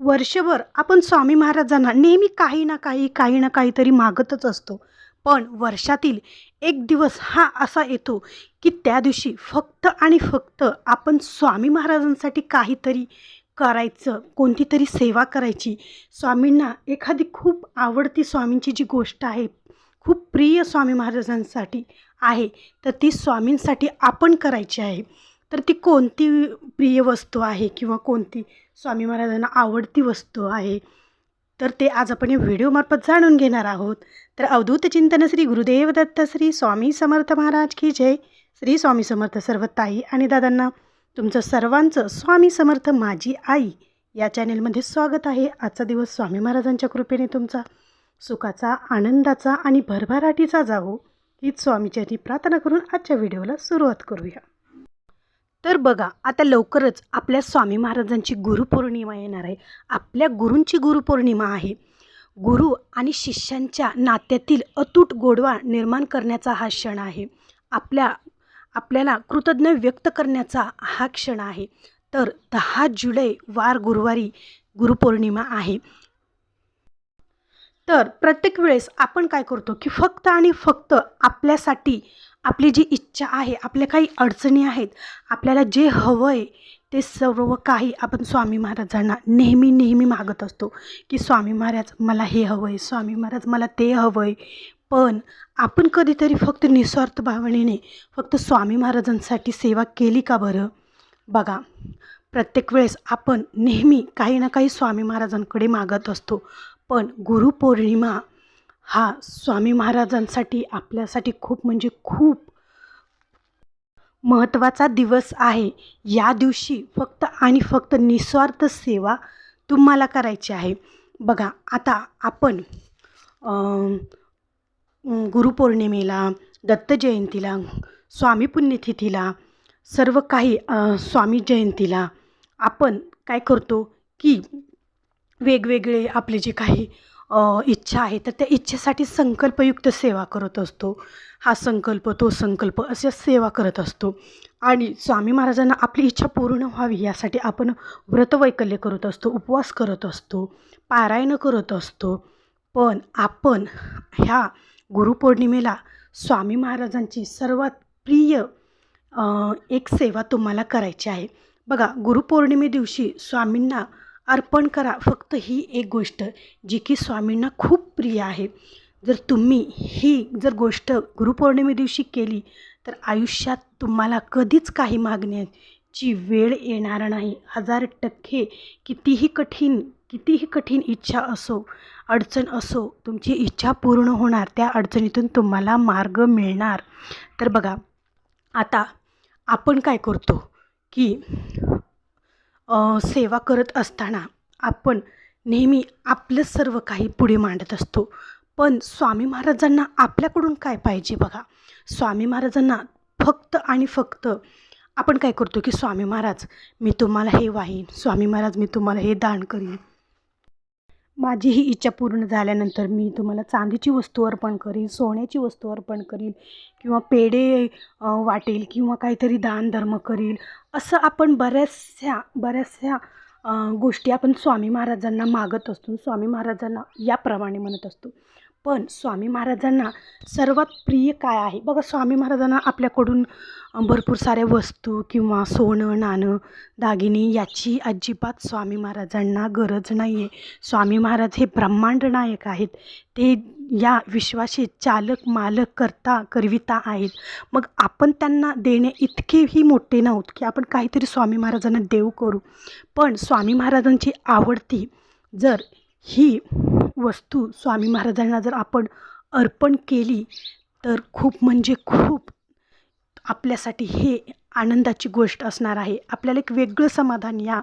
वर्षभर आपण स्वामी महाराजांना नेहमी काही ना काही काही ना काहीतरी मागतच असतो. पण वर्षातील एक दिवस हा असा येतो की त्या दिवशी फक्त आणि फक्त आपण स्वामी महाराजांसाठी काहीतरी करायचं कोणती तरी सेवा करायची. स्वामींना एखादी खूप आवडती स्वामींची जी गोष्ट आहे खूप प्रिय स्वामी महाराजांसाठी आहे तर ती स्वामींसाठी आपण करायची आहे. तर ती कोणती प्रिय वस्तू आहे किंवा कोणती स्वामी महाराजांना आवडती वस्तू आहे? तर ते आज आपण या व्हिडिओमार्फत जाणून घेणार आहोत. तर अवधूत चिंतन श्री गुरुदेव दत्त श्री स्वामी समर्थ महाराज की जय. श्री स्वामी समर्थ सर्व ताई आणि दादांना तुमचं सर्वांचं स्वामी समर्थ माझी आई या चॅनेलमध्ये स्वागत आहे. आजचा दिवस स्वामी महाराजांच्या कृपेने तुमचा सुखाचा आनंदाचा आणि भरभराटीचा जावो. हीच स्वामीचरणी प्रार्थना करून आजच्या व्हिडिओला सुरुवात करूया. तर बघा आता लवकरच आपल्या स्वामी महाराजांची गुरुपौर्णिमा येणार आहे. आपल्या गुरूंची गुरुपौर्णिमा आहे. गुरु आणि शिष्यांच्या नात्यातील अतूट गोडवा निर्माण करण्याचा हा क्षण आहे. आपल्या आपल्याला कृतज्ञ व्यक्त करण्याचा हा क्षण आहे. तर दहा जुलै वार गुरुवारी गुरुपौर्णिमा आहे. तर प्रत्येक वेळेस आपण काय करतो की फक्त आणि फक्त आपल्यासाठी आपली जी इच्छा आहे आपल्या काही अडचणी आहेत आपल्याला जे हवं आहे ते सर्व काही आपण स्वामी महाराजांना नेहमी नेहमी मागत असतो की स्वामी महाराज मला हे हवं आहे स्वामी महाराज मला ते हवं आहे पण आपण कधीतरी फक्त निस्वार्थ भावनेने फक्त स्वामी महाराजांसाठी सेवा केली का बरं? बघा प्रत्येक वेळेस आपण नेहमी काही ना काही स्वामी महाराजांकडे मागत असतो. पण गुरुपौर्णिमा हा स्वामी महाराजांसाठी आपल्यासाठी खूप म्हणजे खूप महत्त्वाचा दिवस आहे. या दिवशी फक्त आणि फक्त निस्वार्थ सेवा तुम्हाला करायची आहे. बघा आता आपण गुरुपौर्णिमेला दत्त जयंतीला स्वामी पुण्यतिथीला सर्व काही स्वामी जयंतीला आपण काय करतो की वेगवेगळे आपले जे काही इच्छा आहे तर त्या इच्छेसाठी संकल्पयुक्त सेवा करत असतो. हा संकल्प तो संकल्प अशा सेवा करत असतो. आणि स्वामी महाराजांना आपली इच्छा पूर्ण व्हावी यासाठी आपण व्रतवैकल्य करत असतो उपवास करत असतो पारायणं करत असतो. पण आपण ह्या गुरुपौर्णिमेला स्वामी महाराजांची सर्वात प्रिय एक सेवा तुम्हाला करायची आहे. बघा गुरुपौर्णिमे दिवशी स्वामींना अर्पण करा. फक्त ही एक गोष्ट जी की स्वामींना खूप प्रिय आहे. जर तुम्ही ही जर गोष्ट गुरुपौर्णिमे दिवशी केली तर आयुष्यात तुम्हाला कधीच काही मागण्याची वेळ येणार नाही. हजार टक्के कितीही कठीण कितीही कठीण इच्छा असो अडचण असो तुमची इच्छा पूर्ण होणार त्या अडचणीतून तुम्हाला मार्ग मिळणार. तर बघा आता आपण काय करतो की सेवा करत असताना आपण नेहमी आपलं सर्व काही पुढे मांडत असतो. पण स्वामी महाराजांना आपल्याकडून काय पाहिजे बघा? स्वामी महाराजांना फक्त आणि फक्त आपण काय करतो की स्वामी महाराज मी तुम्हाला हे वाहीन. स्वामी महाराज मी तुम्हाला हे दान करीन. माझी ही इच्छा पूर्ण झाल्यानंतर मी तुम्हाला चांदीची वस्तू अर्पण करीन सोन्याची वस्तू अर्पण करील किंवा पेढे वाटेल किंवा काहीतरी दानधर्म करील असं आपण बऱ्याचशा बऱ्याचशा गोष्टी आपण स्वामी महाराजांना मागत असतो. स्वामी महाराजांना याप्रमाणे म्हणत असतो. पण स्वामी महाराजांना सर्वात प्रिय काय आहे? बघा स्वामी महाराजांना आपल्याकडून भरपूर साऱ्या वस्तू किंवा सोनं नाणं दागिने याची अजिबात स्वामी महाराजांना गरज नाही आहे स्वामी महाराज हे ब्रह्मांड नायक आहेत. ते या विश्वाशी चालक मालक करता करविता आहेत. मग आपण त्यांना देणे इतकेही मोठे नव्हत की आपण काहीतरी स्वामी महाराजांना देव करू. पण स्वामी महाराजांची आवडती जर ही वस्तू स्वामी महाराजांना जर आपण अर्पण केली तर खूप म्हणजे खूप आपल्यासाठी हे आनंदाची गोष्ट असणार आहे. आपल्याला एक वेगळं समाधान या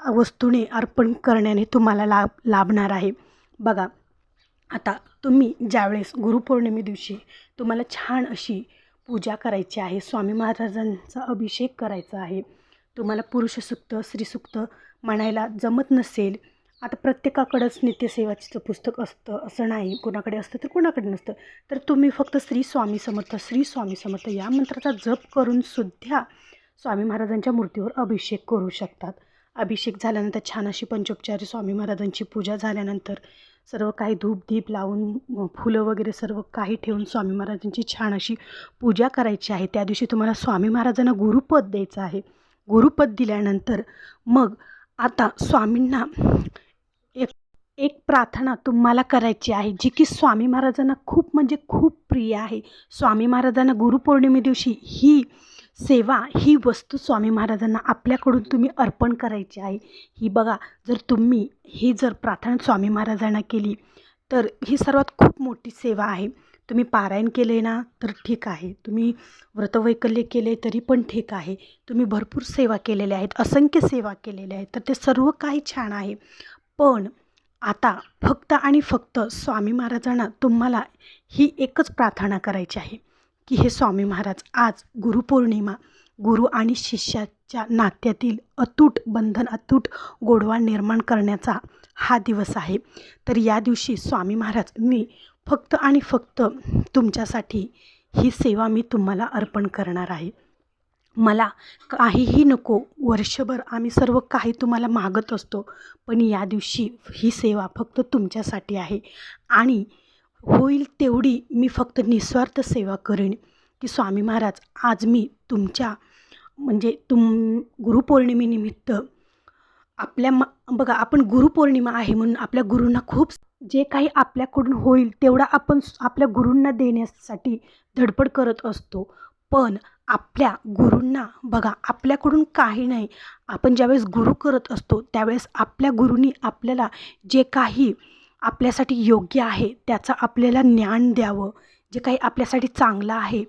वस्तूने अर्पण करण्याने तुम्हाला लाभ लाभणार आहे. बघा आता तुम्ही ज्यावेळेस गुरुपौर्णिमे दिवशी तुम्हाला छान अशी पूजा करायची आहे स्वामी महाराजांचा अभिषेक करायचा आहे तुम्हाला पुरुषसुक्त स्त्रीसुक्त म्हणायला जमत नसेल आता प्रत्येकाकडंच नित्यसेवाचं पुस्तक असतं असं नाही. कोणाकडे असतं तर कोणाकडे नसतं. तर तुम्ही फक्त श्री स्वामी समर्थ श्री स्वामी समर्थ या मंत्राचा जप करून सुद्धा स्वामी महाराजांच्या मूर्तीवर अभिषेक करू शकतात. अभिषेक झाल्यानंतर छान अशी पंचोपचारी स्वामी महाराजांची पूजा झाल्यानंतर सर्व काही धूप दीप लावून फुलं वगैरे सर्व काही ठेवून स्वामी महाराजांची छान अशी पूजा करायची आहे. त्या दिवशी तुम्हाला स्वामी महाराजांना गुरुपद द्यायचं आहे. गुरुपद दिल्यानंतर मग आता स्वामींना एक प्रार्थना तुम्हाला करायची आहे जी की स्वामी महाराजांना खूप म्हणजे खूप प्रिय आहे. स्वामी महाराजांना गुरुपौर्णिमे दिवशी ही सेवा ही वस्तू स्वामी महाराजांना आपल्याकडून तुम्ही अर्पण करायची आहे. ही बघा जर तुम्ही ही जर प्रार्थना स्वामी महाराजांना केली तर ही सर्वात खूप मोठी सेवा आहे. तुम्ही पारायण केले ना तर ठीक आहे. तुम्ही व्रतवैकल्य केले तरी पण ठीक आहे. तुम्ही भरपूर सेवा केलेल्या आहेत असंख्य सेवा केलेल्या आहेत तर ते सर्व काही छान आहे. पण आता फक्त आणि फक्त स्वामी महाराजांना तुम्हाला ही एकच प्रार्थना करायची आहे की हे स्वामी महाराज आज गुरुपौर्णिमा गुरु आणि शिष्याच्या नात्यातील अतूट बंधन अतूट गोडवा निर्माण करण्याचा हा दिवस आहे. तर या दिवशी स्वामी महाराज मी फक्त आणि फक्त तुमच्यासाठी ही सेवा मी तुम्हाला अर्पण करणार आहे. मला काहीही नको वर्षभर आम्ही सर्व काही तुम्हाला मागत असतो पण या दिवशी ही सेवा फक्त तुमच्यासाठी आहे. आणि होईल तेवढी मी फक्त निस्वार्थ सेवा करेन की स्वामी महाराज आज मी तुमच्या म्हणजे तुम गुरुपौर्णिमेनिमित्त आपल्या मा बघा आपण गुरुपौर्णिमा आहे म्हणून आपल्या गुरूंना खूप जे काही आपल्याकडून होईल तेवढा आपण आपल्या गुरूंना देण्यासाठी धडपड करत असतो. पण आपल्या गुरूंना बघा आपल्याकडून काही नाही. आपण ज्यावेळेस गुरु करत असतो त्यावेळेस आपल्या गुरुंनी आपल्याला जे काही आपल्यासाठी योग्य आहे त्याचं आपल्याला ज्ञान द्यावं. जे काही आपल्यासाठी चांगलं आहे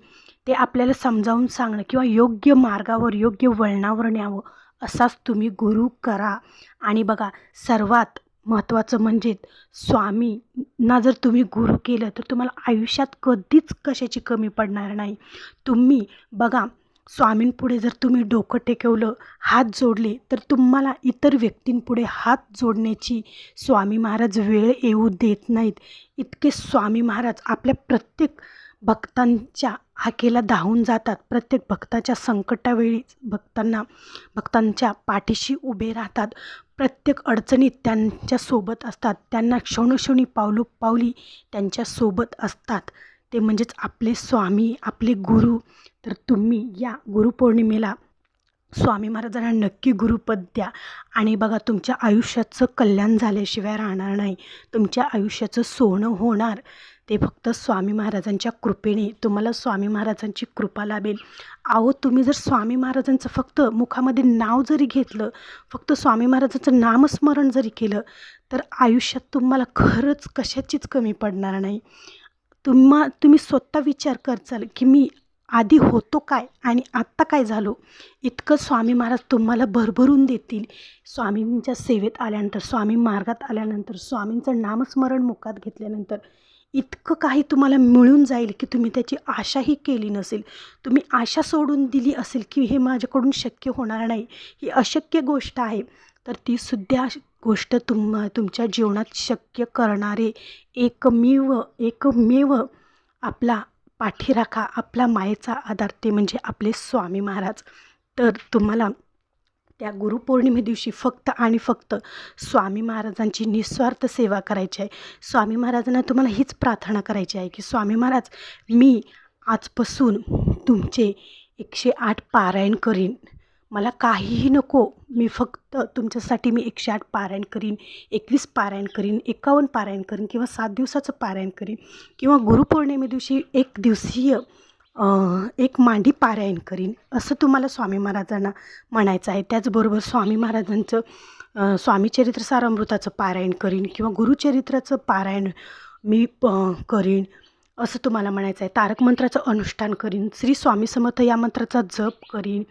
ते आपल्याला समजावून सांगणं किंवा योग्य मार्गावर योग्य वळणावर न्यावं असाच तुम्ही गुरु करा. आणि बघा सर्वात महत्त्वाचं म्हणजे स्वामींना जर तुम्ही गुरु केलं तर तुम्हाला आयुष्यात कधीच कशाची कमी पडणार नाही. तुम्ही बघा स्वामींपुढे जर तुम्ही डोकं टेकवलं हात जोडले तर तुम्हाला इतर व्यक्तींपुढे हात जोडण्याची स्वामी महाराज वेळ येऊ देत नाहीत. इतके स्वामी महाराज आपल्या प्रत्येक भक्तांच्या हाकेला धावून जातात. प्रत्येक भक्ताच्या संकटावेळी भक्तांना भक्तांच्या पाठीशी उभे राहतात. प्रत्येक अडचणीत त्यांच्यासोबत असतात. त्यांना क्षणोक्षणी पावलो पावली त्यांच्यासोबत असतात. ते म्हणजेच आपले स्वामी आपले गुरु. तर तुम्ही या गुरुपौर्णिमेला स्वामी महाराजांना नक्की गुरुपद द्या. आणि बघा तुमच्या आयुष्याचं कल्याण झाल्याशिवाय राहणार नाही. तुमच्या आयुष्याचं सोनं होणार. ते फक्त स्वामी महाराजांच्या कृपेने तुम्हाला स्वामी महाराजांची कृपा लाभेल. अहो तुम्ही जर स्वामी महाराजांचं फक्त मुखामध्ये नाव जरी घेतलं फक्त स्वामी महाराजांचं नामस्मरण जरी केलं तर आयुष्यात तुम्हाला खरंच कशाचीच कमी पडणार नाही. तुम्हा तुम्ही स्वतः विचार करचाल की मी आधी होतो काय आणि आत्ता काय झालो? इतकं स्वामी महाराज तुम्हाला भरभरून देतील. स्वामींच्या सेवेत आल्यानंतर स्वामी मार्गात आल्यानंतर स्वामींचं नामस्मरण मुखात घेतल्यानंतर इतकं काही तुम्हाला मिळून जाईल की तुम्ही त्याची आशाही केली नसेल. तुम्ही आशा सोडून दिली असेल की हे माझ्याकडून शक्य होणार नाही. ही अशक्य गोष्ट आहे. तर ती सुद्धा गोष्ट तुम तुमच्या जीवनात शक्य करणारे एकमेव एकमेव आपला पाठीराखा आपला मायेचा आधार ते म्हणजे आपले स्वामी महाराज. तर तुम्हाला त्या गुरुपौर्णिमे दिवशी फक्त आणि फक्त स्वामी महाराजांची निस्वार्थ सेवा करायची आहे. स्वामी महाराजांना तुम्हाला हीच प्रार्थना करायची आहे की स्वामी महाराज मी आजपासून तुमचे एकशे आठ पारायण करीन. मला काहीही नको मी फक्त तुमच्यासाठी मी एकशे आठ पारायण करीन एकवीस पारायण करीन एकावन्न पारायण करीन किंवा सात दिवसाचं पारायण करीन किंवा गुरुपौर्णिमे दिवशी एक दिवसीय एक मांडी पारायण करीन असं तुम्हाला स्वामी महाराजांना म्हणायचं आहे. त्याचबरोबर स्वामी महाराजांचं स्वामीचरित्र स्वामी चरित्र सारामृताचं पारायण करीन किंवा गुरुचरित्राचं पारायण मी प- करीन असं तुम्हाला म्हणायचं आहे. तारक मंत्राचं अनुष्ठान करीन श्री स्वामी समर्थ या मंत्राचा जप करीन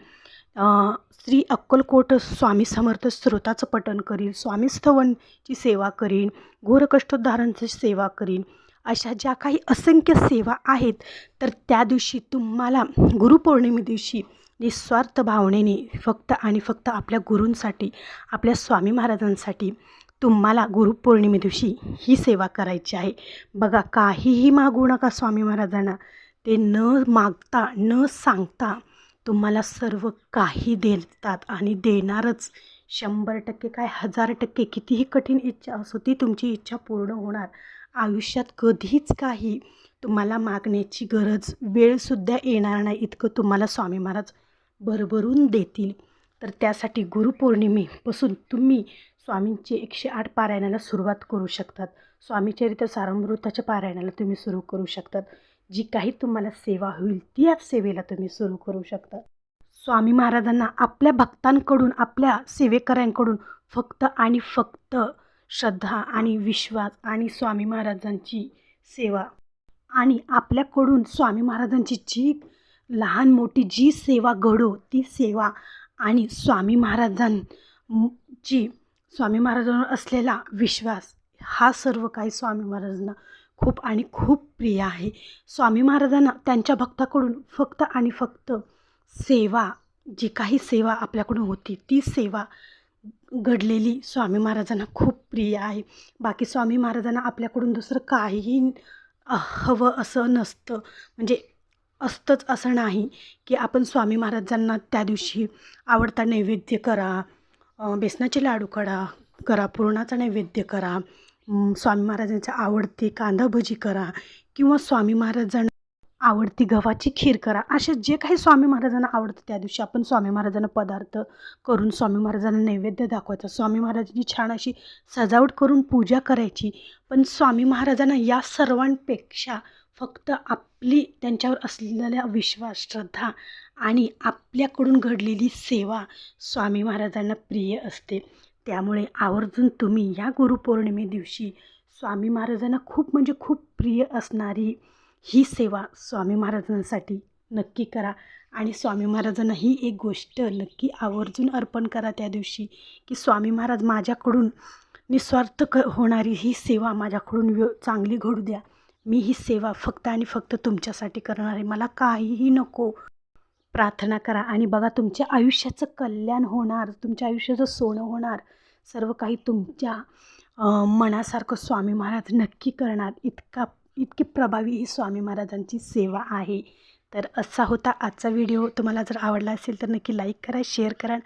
श्री अक्कलकोट स्वामी समर्थ स्रोताचं पठण करीन स्वामी स्थवनची सेवा करीन घोरकष्टोद्धारांची सेवा करीन अशा ज्या काही असंख्य सेवा आहेत तर त्या दिवशी तुम्हाला गुरुपौर्णिमे दिवशी निस्वार्थ भावनेने फक्त आणि फक्त आपल्या गुरूंसाठी आपल्या स्वामी महाराजांसाठी तुम्हाला गुरुपौर्णिमे दिवशी ही सेवा करायची आहे. बघा काहीही मागू नका स्वामी महाराजांना. ते न मागता न सांगता तुम्हाला सर्व काही देतात आणि देणारच. शंभर टक्के काय हजार टक्के कितीही कठीण इच्छा असो ती तुमची इच्छा पूर्ण होणार. आयुष्यात कधीच काही तुम्हाला मागण्याची गरज वेळसुद्धा येणार नाही इतकं तुम्हाला स्वामी महाराज भरभरून देतील. तर त्यासाठी गुरुपौर्णिमेपासून तुम्ही स्वामींचे एकशे आठ पारायणाला सुरुवात करू शकतात. स्वामीचरित्र सारामृताच्या पारायणाला तुम्ही सुरू करू शकतात. जी काही तुम्हाला सेवा होईल त्याच सेवेला तुम्ही सुरू करू शकता. स्वामी महाराजांना आपल्या भक्तांकडून आपल्या सेवेकऱ्यांकडून फक्त आणि फक्त श्रद्धा आणि विश्वास आणि स्वामी महाराजांची सेवा. आणि आपल्याकडून स्वामी महाराजांची जी लहान मोठी जी सेवा घडो ती सेवा आणि स्वामी महाराजांची स्वामी महाराजांवर असलेला विश्वास हा सर्व काही स्वामी महाराजांना खूप आणि खूप प्रिय आहे. स्वामी महाराजांना त्यांच्या भक्ताकडून फक्त आणि फक्त सेवा जी काही सेवा आपल्याकडून होती ती सेवा घडलेली स्वामी महाराजांना खूप प्रिय आहे. बाकी स्वामी महाराजांना आपल्याकडून दुसरं काहीही हवं असं नसतं. म्हणजे असतंच असं नाही की आपण स्वामी महाराजांना त्या दिवशी आवडता नैवेद्य करा बेसनाचे लाडू करा करा पुरणाचा नैवेद्य करा स्वामी महाराजांच्या आवडते कांदा भजी करा किंवा स्वामी महाराजांना आवडती गव्हाची खीर करा. असे जे काही स्वामी महाराजांना आवडतं त्या दिवशी आपण स्वामी महाराजांना पदार्थ करून स्वामी महाराजांना नैवेद्य दाखवायचा. स्वामी महाराजांची छान अशी सजावट करून पूजा करायची. पण स्वामी महाराजांना या सर्वांपेक्षा फक्त आपली त्यांच्यावर असलेला विश्वास श्रद्धा आणि आपल्याकडून घडलेली सेवा स्वामी महाराजांना प्रिय असते. त्यामुळे आवर्जून तुम्ही या गुरुपौर्णिमे दिवशी स्वामी महाराजांना खूप म्हणजे खूप प्रिय असणारी ही सेवा स्वामी महाराजांसाठी नक्की करा. आणि स्वामी महाराजांना ही एक गोष्ट नक्की आवर्जून अर्पण करा त्या दिवशी की स्वामी महाराज माझ्याकडून निस्वार्थ क होणारी ही सेवा माझ्याकडून व्य चांगली घडू द्या. मी ही सेवा फक्त आणि फक्त तुमच्यासाठी करणार आहे. मला काहीही नको. प्रार्थना करा. आणि बघा तुमच्या आयुष्याचं कल्याण होणार तुमच्या आयुष्याचं सोनं होणार. सर्व काही तुमच्या मनासारखं स्वामी महाराज नक्की करणार. इतका इतकी प्रभावी ही स्वामी महाराजांची सेवा आहे. तर असा होता आजचा व्हिडिओ. तुम्हाला जर आवडला असेल तर नक्की लाईक करा शेअर करा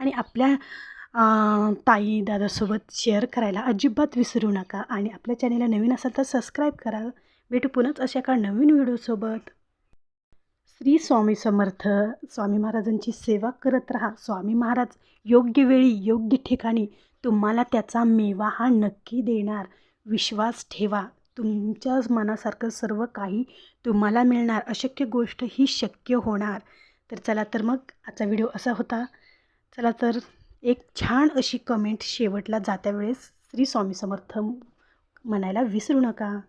आणि आपल्या ताई दादासोबत शेअर करायला अजिबात विसरू नका. आणि आपल्या चॅनेलला नवीन असाल तर सबस्क्राईब करा. भेटू पुन्हाच अशा एका नवीन व्हिडिओसोबत. श्री स्वामी समर्थ. स्वामी महाराजांची सेवा करत राहा. स्वामी महाराज योग्य वेळी योग्य ठिकाणी तुम्हाला त्याचा मेवा हा नक्की देणार. विश्वास ठेवा. तुमच्या मनासारखं सर्व काही तुम्हाला मिळणार अशक्य गोष्ट ही शक्य होणार. तर चला तर मग आजचा व्हिडिओ असा होता. चला तर एक छान अशी कमेंट शेवटला जात्या वेळेस श्री स्वामी समर्थ म्हणायला विसरू नका.